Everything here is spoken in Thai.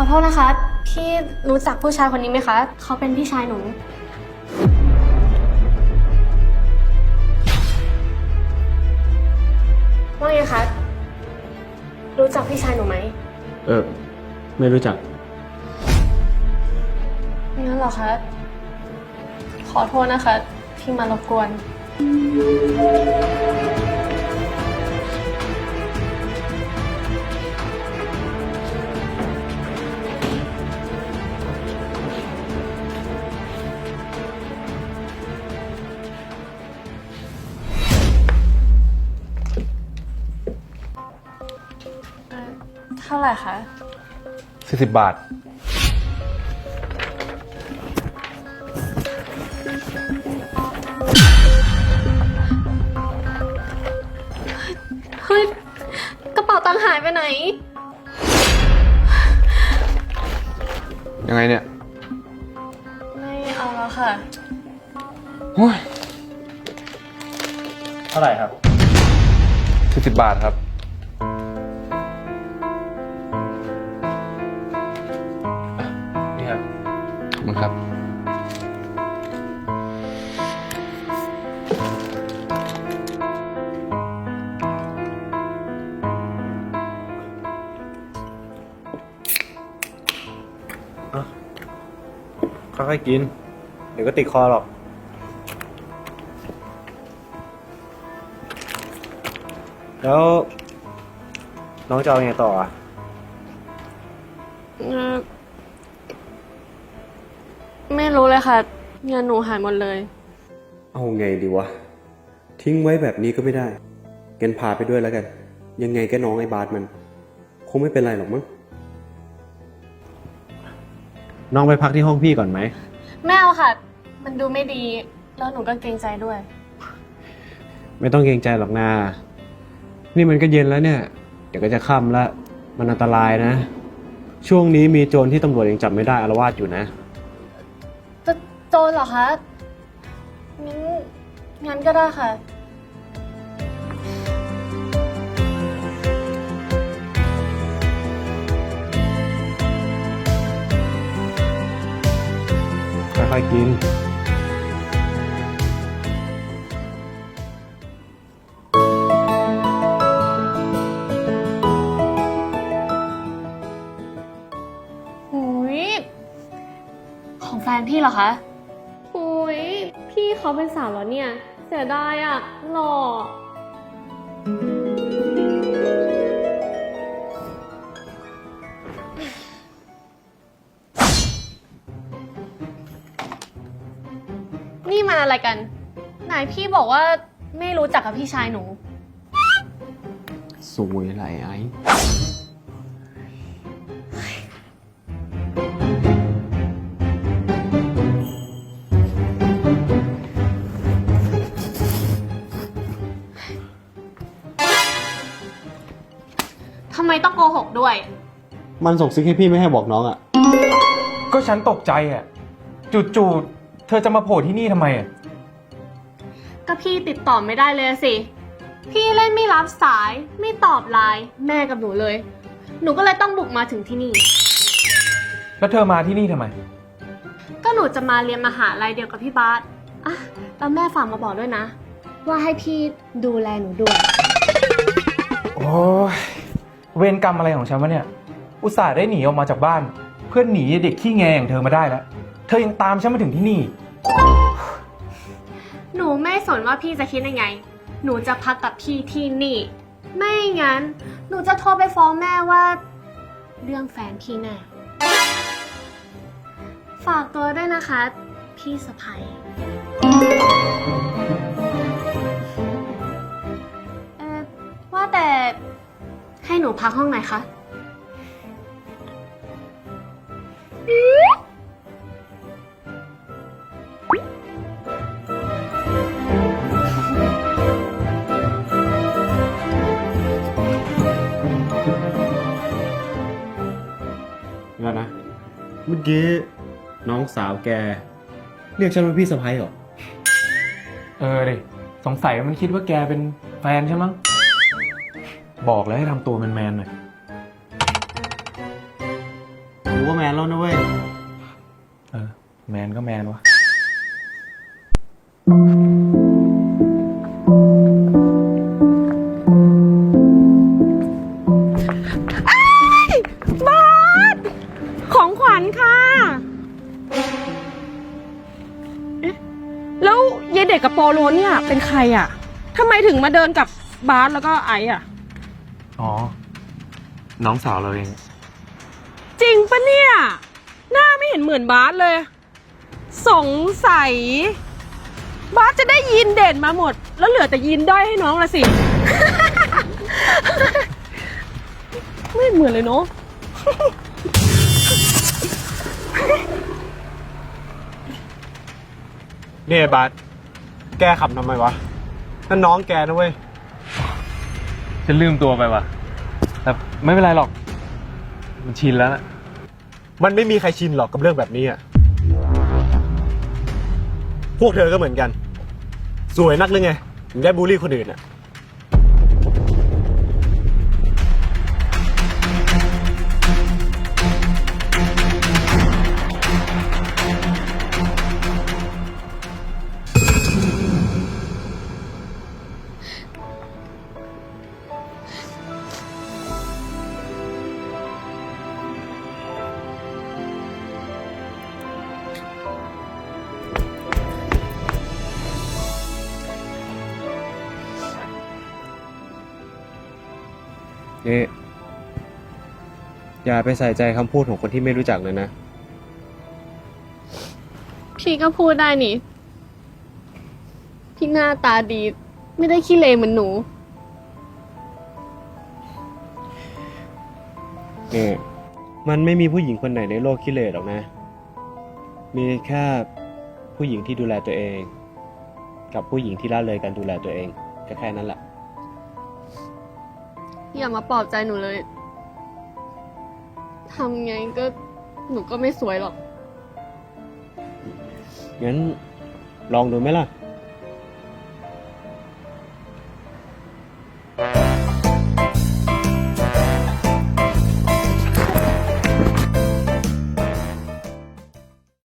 อโทษนะคะ พี่รู้จักผู้ชายคนนี้ไหมคะ เขาเป็นพี่ชายหนู ว่าไงคะ รู้จักพี่ชายหนูไหม เออ ไม่รู้จัก งั้นเหรอคะ ขอโทษนะคะ ที่มารบกวน เท่าไหร่คะ 40 บาท เฮ้ย กระเป๋าตังค์หายไปไหน ยังไงเนี่ยไม่เอาแล้วค่ะ โอ้ยเท่าไหร่ครับ 40 บาทครับ คุณครับ ค่อยๆกิน เดี๋ยวก็ติดคอหรอก แล้ว น้องจะเอาไงต่ออะ เอ่อ ไม่รู้เลยค่ะ เงินหนูหายหมดเลย เอาไงดีวะ ทิ้งไว้แบบนี้ก็ไม่ได้งั้นพาไปด้วยแล้วกัน ยังไงก็น้องไอ้บาสมัน คงไม่เป็นไรหรอกมั้งน้องไปพักที่ห้องพี่ก่อนไหม ไม่เอาค่ะ มันดูไม่ดี แล้วหนูก็เกรงใจด้วย ไม่ต้องเกรงใจหรอกนา นี่มันก็เย็นแล้วเนี่ย เดี๋ยวก็จะค่ำแล้วมันอันตรายนะ ช่วงนี้มีโจรที่ตำรวจยังจับไม่ได้อารวาสอยู่นะจะ โจรเหรอคะงั้นงั้นก็ได้ค่ะ ค่อยๆกิน หุยของแฟนพี่เหรอคะหุย พี่เขาเป็นสาวแล้วเนี่ย เสียดายอะหล่อ นี่มันอะไรกัน ไหนพี่บอกว่าไม่รู้จักกับพี่ชายหนู สวยไรไอ้ ต้องโกหกด้วย มันส่งซิกให้พี่ไม่ให้บอกน้องอะก็ฉันตกใจอะจู่ๆเธอจะมาโผล่ที่นี่ทำไมอะก็พี่ติดต่อไม่ได้เลยสิ พี่เล่นไม่รับสาย ไม่ตอบไลน์แม่กับหนูเลย หนูก็เลยต้องบุกมาถึงที่นี่ แล้วเธอมาที่นี่ทำไม ก็หนูจะมาเรียนมหาลัยเดียวกับพี่บาสอะแล้วแม่ฝากมาบอกด้วยนะ ว่าให้พี่ดูแลหนูด้วย โอ้ย เวรกรรมอะไรของฉันวะเนี่ย อุตส่าห์ได้หนีออกมาจากบ้าน เพื่อนหนีเด็กขี้แงอย่างเธอมาได้แล้ว เธอยังตามฉันมาถึงที่นี่ หนูไม่สนว่าพี่จะคิดยังไง หนูจะพักกับพี่ที่นี่ ไม่งั้น หนูจะโทรไปฟ้องแม่ว่า เรื่องแฟนพี่แน่ฝากตัวด้วยนะคะ พี่สะพ้ย ห้หนูพักห้องไหนคะแล้วนะ เมื่อกี้น้องสาวแก เรียกฉันว่าพี่สะพ้ายเหรอ เออดิ สงสัยมันคิดว่าแกเป็นแฟนใช่มั้ง บอกแล้วให้ทำตัวแมนๆหน่อยก็แมนแล้วนะเว้ย เออแมนก็แมนวะ บาสของขวัญค่ะเอ๊ะแล้วยายเด็กกับโปโลเนี่ยเป็นใครอะทำไมถึงมาเดินกับบาสแล้วก็ไอซ์อะ อ๋อ น้องสาวเราเอง จริงปะเนี่ย หน้าไม่เห็นเหมือนบาสเลย สงสัย บาสจะได้ยินเด่นมาหมด แล้วเหลือแต่ยินด้อยให้น้องละสิ ไม่เหมือนเลยเนาะ เนี่ยบาสแกขับทำไมวะนั่นน้องแกนะเว้ย ฉันลืมตัวไปว่ะ แต่ไม่เป็นไรหรอก มันชินแล้วนะมันไม่มีใครชินหรอกกับเรื่องแบบนี้อะ พวกเธอก็เหมือนกัน สวยนักหรือไงถึงได้บูลลี่คนอื่นอะ นี่อย่าไปใส่ใจคำพูดของคนที่ไม่รู้จักเลยนะ พี่ก็พูดได้นี่ พี่หน้าตาดี ไม่ได้ขี้เลเหมือนหนูนี่มันไม่มีผู้หญิงคนไหนในโลกขี้เหร่หรอกนะ มีแค่ผู้หญิงที่ดูแลตัวเอง กับผู้หญิงที่ละเลยการดูแลตัวเองก็แค่นั้นแหละ อย่ามาปลอบใจหนูเลย ทำไงก็หนูก็ไม่สวยหรอก งั้นลองดูไหมล่ะ